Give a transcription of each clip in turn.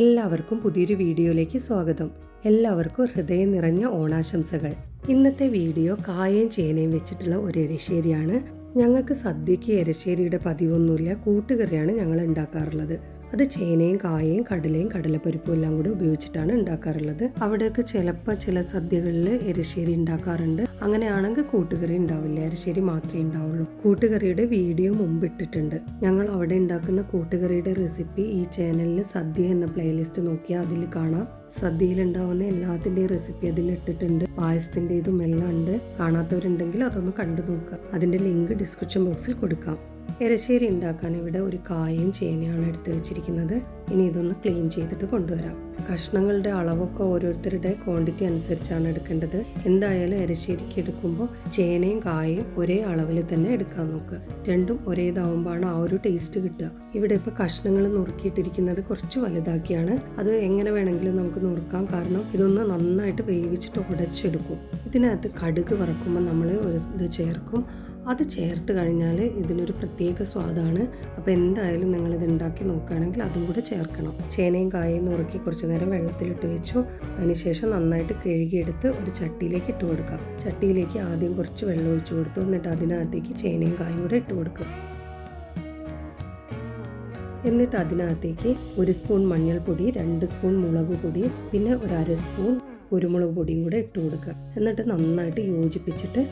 എല്ലാവർക്കും പുതിയൊരു വീഡിയോയിലേക്ക് സ്വാഗതം. എല്ലാവർക്കും ഹൃദയം നിറഞ്ഞ ഓണാശംസകൾ. ഇന്നത്തെ വീഡിയോ കായയും ചേനയും വെച്ചിട്ടുള്ള ഒരു എരശ്ശേരിയാണ്. ഞങ്ങൾക്ക് സദ്യക്ക് എരശ്ശേരിയുടെ പതിവൊന്നുമില്ല. കൂട്ടുകറിയാണ് ഞങ്ങൾ ഉണ്ടാക്കാറുള്ളത്. അത് ചേനയും കായയും കടലയും കടലപ്പരിപ്പും എല്ലാം കൂടി ഉപയോഗിച്ചിട്ടാണ് ഉണ്ടാക്കാറുള്ളത്. അവിടെയൊക്കെ ചിലപ്പോൾ ചില സദ്യകളിൽ എരശ്ശേരി ഉണ്ടാക്കാറുണ്ട്. അങ്ങനെയാണെങ്കിൽ കൂട്ടുകറി ഉണ്ടാവില്ല? അരിശ്ശേരി മാത്രമേ ഉണ്ടാവുള്ളൂ. കൂട്ടുകറിയുടെ വീഡിയോ മുമ്പ് ഇട്ടിട്ടുണ്ട് ഞങ്ങൾ അവിടെ ഉണ്ടാക്കുന്ന കൂട്ടുകറിയുടെ റെസിപ്പി ഈ ചാനലിൽ സദ്യ എന്ന പ്ലേലിസ്റ്റ് നോക്കിയാൽ അതിൽ കാണാം. സദ്യയിൽ ഉണ്ടാവുന്ന എല്ലാത്തിന്റെയും റെസിപ്പി അതിൽ ഇട്ടിട്ടുണ്ട്. പായസത്തിന്റെതും എല്ലാം ഉണ്ട്. കാണാത്തവരുണ്ടെങ്കിൽ അതൊന്ന് കണ്ടു നോക്കുക. അതിന്റെ ലിങ്ക് ഡിസ്ക്രിപ്ഷൻ ബോക്സിൽ കൊടുക്കാം. എരശ്ശേരി ഉണ്ടാക്കാൻ ഇവിടെ ഒരു കായയും ചേനയാണ് എടുത്തു വെച്ചിരിക്കുന്നത്. ഇനി ഇതൊന്ന് ക്ലീൻ ചെയ്തിട്ട് കൊണ്ടുവരാം. കഷ്ണങ്ങളുടെ അളവൊക്കെ ഓരോരുത്തരുടെ ക്വാണ്ടിറ്റി അനുസരിച്ചാണ് എടുക്കേണ്ടത്. എന്തായാലും എരശ്ശേരിക്ക് എടുക്കുമ്പോൾ ചേനയും കായയും ഒരേ അളവിൽ തന്നെ എടുക്കാൻ നോക്കുക രണ്ടും ഒരേതാവുമ്പോഴാണ് ആ ഒരു ടേസ്റ്റ് കിട്ടുക. ഇവിടെ ഇപ്പോൾ കഷ്ണങ്ങൾ നുറുക്കിയിട്ടിരിക്കുന്നത് കുറച്ച് വലുതാക്കിയാണ്. അത് എങ്ങനെ വേണമെങ്കിലും നമുക്ക് നുറുക്കാം. കാരണം ഇതൊന്ന് നന്നായിട്ട് വേവിച്ചിട്ട് ഉടച്ചെടുക്കും. ഇതിനകത്ത് കടുക് വറക്കുമ്പോൾ നമ്മൾ ഒരു ഇത് ചേർക്കും. അത് ചേർത്ത് കഴിഞ്ഞാൽ ഇതിനൊരു പ്രത്യേക സ്വാദാണ്. അപ്പോൾ എന്തായാലും നിങ്ങൾ ഉണ്ടാക്കി നോക്കുകയാണെങ്കിൽ അതും കൂടെ ചേർക്കണം. ചേനയും കായയും നുറുക്കി കുറച്ച് നേരം വെള്ളത്തിലിട്ട് വെച്ചു. അതിനുശേഷം നന്നായിട്ട് കഴുകിയെടുത്ത് ഒരു ചട്ടിയിലേക്ക് ഇട്ട് കൊടുക്കാം ചട്ടിയിലേക്ക് ആദ്യം കുറച്ച് വെള്ളം ഒഴിച്ചു കൊടുത്തു. എന്നിട്ട് അതിനകത്തേക്ക് ചേനയും കായും കൂടെ ഇട്ട് കൊടുക്കുക. എന്നിട്ട് അതിനകത്തേക്ക് ഒരു സ്പൂൺ മഞ്ഞൾപ്പൊടി രണ്ട് സ്പൂൺ മുളക് പൊടി പിന്നെ ഒരു അര സ്പൂൺ കുരുമുളക് പൊടിയും കൂടെ ഇട്ട് കൊടുക്കുക. എന്നിട്ട് നന്നായിട്ട് യോജിപ്പിച്ചിട്ട്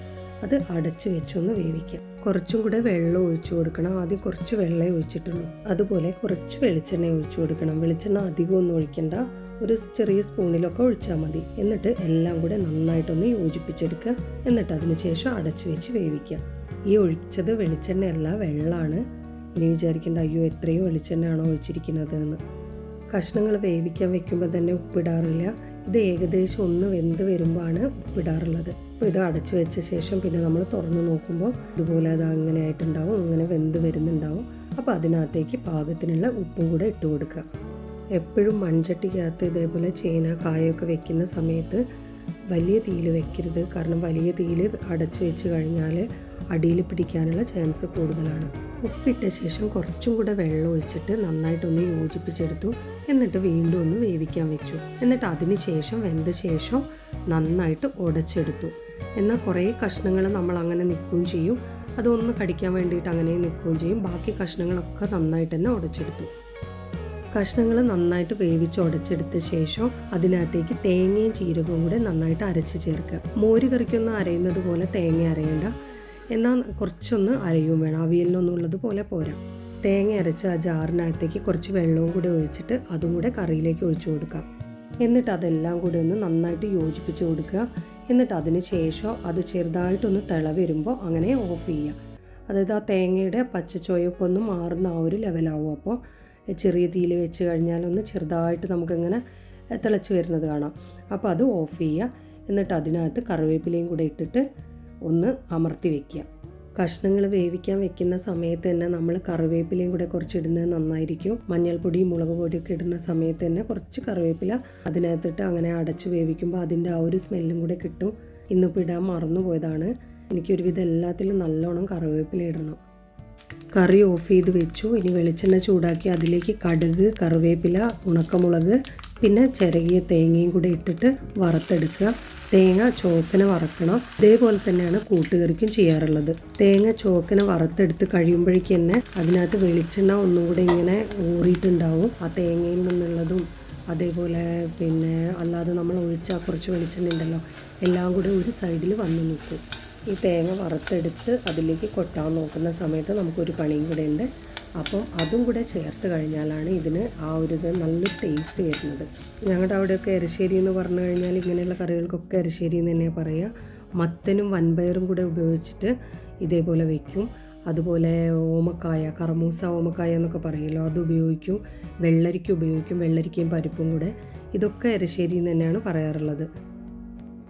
അത് അടച്ചു വെച്ചൊന്ന് വേവിക്കാം. കുറച്ചും കൂടെ വെള്ളം ഒഴിച്ചു കൊടുക്കണം. ആദ്യം കുറച്ച് വെള്ളമേ ഒഴിച്ചിട്ടുള്ളൂ. അതുപോലെ കുറച്ച് വെളിച്ചെണ്ണ ഒഴിച്ചു കൊടുക്കണം. വെളിച്ചെണ്ണ അധികം ഒന്നും ഒഴിക്കണ്ട. ഒരു ചെറിയ സ്പൂണിലൊക്കെ ഒഴിച്ചാൽ മതി. എന്നിട്ട് എല്ലാം കൂടെ നന്നായിട്ടൊന്ന് യോജിപ്പിച്ചെടുക്കുക. എന്നിട്ട് അതിന് ശേഷം അടച്ചു വെച്ച് വേവിക്കുക. ഈ ഒഴിച്ചത് വെളിച്ചെണ്ണയല്ല വെള്ളമാണ്. ഇനി വിചാരിക്കേണ്ട അയ്യോ എത്രയും വെളിച്ചെണ്ണയാണോ ഒഴിച്ചിരിക്കുന്നത് എന്ന്. കഷ്ണങ്ങൾ വേവിക്കാൻ വെക്കുമ്പോൾ തന്നെ ഉപ്പിടാറില്ല. ഇത് ഏകദേശം ഒന്ന് വെന്ത് വരുമ്പോഴാണ് ഉപ്പിടാറുള്ളത് അപ്പോൾ ഇത് അടച്ചു വെച്ച ശേഷം പിന്നെ നമ്മൾ തുറന്നു നോക്കുമ്പോൾ ഇതുപോലെ അത് അങ്ങനെ ആയിട്ടുണ്ടാവും അങ്ങനെ വെന്ത് വരുന്നുണ്ടാവും. അപ്പോൾ അതിനകത്തേക്ക് പാകത്തിനുള്ള ഉപ്പും കൂടെ ഇട്ട് കൊടുക്കുക. എപ്പോഴും മൺചട്ടിക്കകത്ത് ഇതേപോലെ ചേന കായൊക്കെ വെക്കുന്ന സമയത്ത് വലിയ തീയിൽ വെക്കരുത്. കാരണം വലിയ തീയിൽ അടച്ചു വെച്ച് കഴിഞ്ഞാൽ അടിയിൽ പിടിക്കാനുള്ള ചാൻസ് കൂടുതലാണ്. ഉപ്പിട്ട ശേഷം കുറച്ചും കൂടെ വെള്ളം ഒഴിച്ചിട്ട് നന്നായിട്ടൊന്ന് യോജിപ്പിച്ചെടുത്തു. എന്നിട്ട് വീണ്ടും ഒന്ന് വേവിക്കാൻ വെച്ചു. എന്നിട്ട് അതിന് ശേഷം വെന്ത ശേഷം നന്നായിട്ട് ഉടച്ചെടുത്തു. എന്നാൽ കുറേ കഷ്ണങ്ങൾ നമ്മൾ അങ്ങനെ നിൽക്കുകയും ചെയ്യും. അതൊന്ന് കടിക്കാൻ വേണ്ടിയിട്ട് അങ്ങനെ നിൽക്കുകയും ചെയ്യും. ബാക്കി കഷ്ണങ്ങളൊക്കെ നന്നായിട്ട് തന്നെ ഉടച്ചെടുത്തു. കഷ്ണങ്ങൾ നന്നായിട്ട് വേവിച്ച് ഉടച്ചെടുത്ത ശേഷം അതിനകത്തേക്ക് തേങ്ങയും ജീരകവും കൂടെ നന്നായിട്ട് അരച്ച് ചേർക്കുക. മോര് കറിക്കൊന്നും അരയുന്നത് പോലെ തേങ്ങ അരയണ്ട. എന്നാൽ കുറച്ചൊന്ന് അരയും വേണം. അവിയലിനൊന്നുള്ളത് പോലെ പോരാ. തേങ്ങ അരച്ച് ആ ജാറിനകത്തേക്ക് കുറച്ച് വെള്ളവും കൂടി ഒഴിച്ചിട്ട് അതും കൂടെ കറിയിലേക്ക് ഒഴിച്ചു കൊടുക്കാം. എന്നിട്ട് അതെല്ലാം കൂടി ഒന്ന് നന്നായിട്ട് യോജിപ്പിച്ച് കൊടുക്കുക. എന്നിട്ട് അതിന് ശേഷം അത് ചെറുതായിട്ടൊന്ന് തിള വരുമ്പോൾ അങ്ങനെ ഓഫ് ചെയ്യുക. അതായത് ആ തേങ്ങയുടെ പച്ചച്ചോയൊക്കെ ഒന്ന് മാറുന്ന ആ ഒരു ലെവലാവും അപ്പോൾ. ചെറിയ തീയിൽ വെച്ച് കഴിഞ്ഞാൽ ഒന്ന് ചെറുതായിട്ട് നമുക്കിങ്ങനെ തിളച്ച് വരുന്നത് കാണാം. അപ്പോൾ അത് ഓഫ് ചെയ്യുക. എന്നിട്ട് അതിനകത്ത് കറിവേപ്പിലയും കൂടെ ഇട്ടിട്ട് ഒന്ന് അമർത്തി വെക്കുക. കഷ്ണങ്ങൾ വേവിക്കാൻ വെക്കുന്ന സമയത്ത് തന്നെ നമ്മൾ കറിവേപ്പിലയും കൂടെ കുറച്ച് ഇടുന്നത് നന്നായിരിക്കും. മഞ്ഞൾപ്പൊടി മുളക് പൊടിയൊക്കെ ഇടുന്ന സമയത്ത് തന്നെ കുറച്ച് കറിവേപ്പില അതിനകത്തിട്ട് അങ്ങനെ അടച്ച് വേവിക്കുമ്പോൾ അതിന്റെ ആ ഒരു സ്മെല്ലും കൂടെ കിട്ടും. ഇന്നിപ്പോൾ ഇടാൻ മറന്നു പോയതാണ്. എനിക്കൊരുവിധം എല്ലാത്തിലും നല്ലോണം കറിവേപ്പില ഇടണം. കറി ഓഫ് ചെയ്ത് വെച്ചു. ഇനി വെളിച്ചെണ്ണ ചൂടാക്കി അതിലേക്ക് കടുക് കറിവേപ്പില ഉണക്കമുളക് പിന്നെ ചിരകിയ തേങ്ങയും കൂടെ ഇട്ടിട്ട് വറുത്തെടുക്കുക. തേങ്ങ ചോക്കന വറക്കണം. ഇതേപോലെ തന്നെയാണ് കൂട്ടുകറിക്കും ചെയ്യാറുള്ളത്. തേങ്ങ ചോക്കന വറുത്തെടുത്ത് കഴിയുമ്പോഴേക്ക് തന്നെ അതിനകത്ത് വെളിച്ചെണ്ണ ഒന്നും കൂടെ ഇങ്ങനെ ഊറിയിട്ടുണ്ടാവും. ആ തേങ്ങയിൽ നിന്നുള്ളതും അതേപോലെ പിന്നെ അല്ലാതെ നമ്മൾ ഒഴിച്ച കുറച്ച് വെളിച്ചെണ്ണ ഉണ്ടല്ലോ എല്ലാം കൂടെ ഒരു സൈഡിൽ വന്ന് നിൽക്കും. ഈ തേങ്ങ വറുത്തെടുത്ത് അതിലേക്ക് കൊട്ടാൻ നോക്കുന്ന സമയത്ത് നമുക്കൊരു പണിയും കൂടെ ഉണ്ട്. അപ്പം അതും കൂടെ ചേർത്ത് കഴിഞ്ഞാലാണ് ഇതിന് ആ ഒരു ഇത് നല്ല ടേസ്റ്റ് വരുന്നത്. ഞങ്ങളുടെ അവിടെയൊക്കെ എരിശ്ശേരി എന്ന് പറഞ്ഞു കഴിഞ്ഞാൽ ഇങ്ങനെയുള്ള കറികൾക്കൊക്കെ എരിശ്ശേരി എന്ന് തന്നെയാണ് പറയുക മത്തനും വൻപയറും കൂടെ ഉപയോഗിച്ചിട്ട് ഇതേപോലെ വയ്ക്കും അതുപോലെ ഓമക്കായ കറമൂസ ഓമക്കായ എന്നൊക്കെ പറയുമല്ലോ അത് ഉപയോഗിക്കും. വെള്ളരിക്ക ഉപയോഗിക്കും വെള്ളരിക്കയും പരിപ്പും കൂടെ. ഇതൊക്കെ എരിശ്ശേരി എന്ന് തന്നെയാണ് പറയാറുള്ളത്.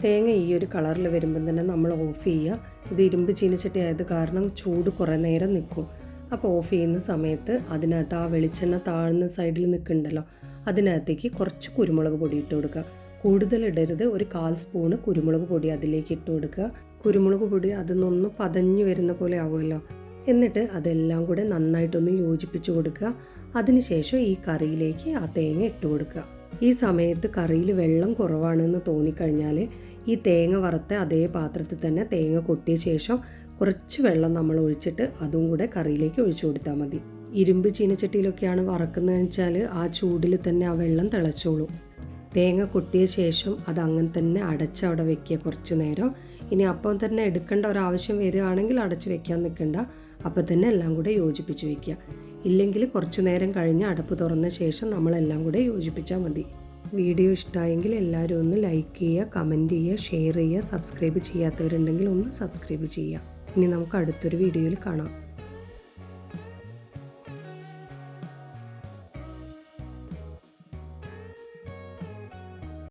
തേങ്ങ ഈ ഒരു കളറിൽ വരുമ്പം തന്നെ നമ്മൾ ഓഫ് ചെയ്യുക. ഇത് ഇരുമ്പ് ചീനച്ചട്ടി ആയത് കാരണം ചൂട് കുറേ നേരം നിൽക്കും. അപ്പോൾ ഓഫ് ചെയ്യുന്ന സമയത്ത് അതിനകത്ത് ആ വെളിച്ചെണ്ണ താഴ്ന്ന സൈഡിൽ നിൽക്കുന്നുണ്ടല്ലോ അതിനകത്തേക്ക് കുറച്ച് കുരുമുളക് പൊടി ഇട്ട് കൊടുക്കുക. കൂടുതൽ ഇടരുത് ഒരു കാൽ സ്പൂണ് കുരുമുളക് പൊടി അതിലേക്ക് ഇട്ട് കൊടുക്കുക. കുരുമുളക് പൊടി അതിന്നൊന്ന് പതഞ്ഞു വരുന്ന പോലെ ആവുമല്ലോ. എന്നിട്ട് അതെല്ലാം കൂടെ നന്നായിട്ടൊന്ന് യോജിപ്പിച്ച് കൊടുക്കുക. അതിനുശേഷം ഈ കറിയിലേക്ക് ആ തേങ്ങ ഇട്ട് കൊടുക്കുക. ഈ സമയത്ത് കറിയിൽ വെള്ളം കുറവാണെന്ന് തോന്നിക്കഴിഞ്ഞാൽ ഈ തേങ്ങ വറുത്ത അതേ പാത്രത്തിൽ തന്നെ തേങ്ങ കൊട്ടിയ ശേഷം കുറച്ച് വെള്ളം നമ്മൾ ഒഴിച്ചിട്ട് അതും കൂടെ കറിയിലേക്ക് ഒഴിച്ചു കൊടുത്താൽ മതി. ഇരുമ്പ് ചീനച്ചട്ടിയിലൊക്കെയാണ് വറക്കുന്നതെന്ന് വെച്ചാൽ ആ ചൂടിൽ തന്നെ ആ വെള്ളം തിളച്ചോളും. തേങ്ങ കൊട്ടിയ ശേഷം അത് അങ്ങനെ തന്നെ അടച്ച് അവിടെ വെക്കുക കുറച്ച് നേരം. ഇനി അപ്പം തന്നെ എടുക്കേണ്ട ഒരാവശ്യം വരികയാണെങ്കിൽ അടച്ച് വെക്കാൻ നിൽക്കണ്ട. അപ്പം തന്നെ എല്ലാം കൂടെ യോജിപ്പിച്ച് വെക്കുക. ഇല്ലെങ്കിൽ കുറച്ച് നേരം കഴിഞ്ഞ് അടപ്പ് തുറന്ന ശേഷം നമ്മളെല്ലാം കൂടെ യോജിപ്പിച്ചാൽ മതി. വീഡിയോ ഇഷ്ടമായെങ്കിൽ എല്ലാവരും ഒന്ന് ലൈക്ക് ചെയ്യുക കമന്റ് ചെയ്യുക ഷെയർ ചെയ്യുക സബ്സ്ക്രൈബ് ചെയ്യാത്തവരുണ്ടെങ്കിൽ ഒന്ന് സബ്സ്ക്രൈബ് ചെയ്യുക. ഇനി നമുക്ക് അടുത്തൊരു വീഡിയോയിൽ കാണാം.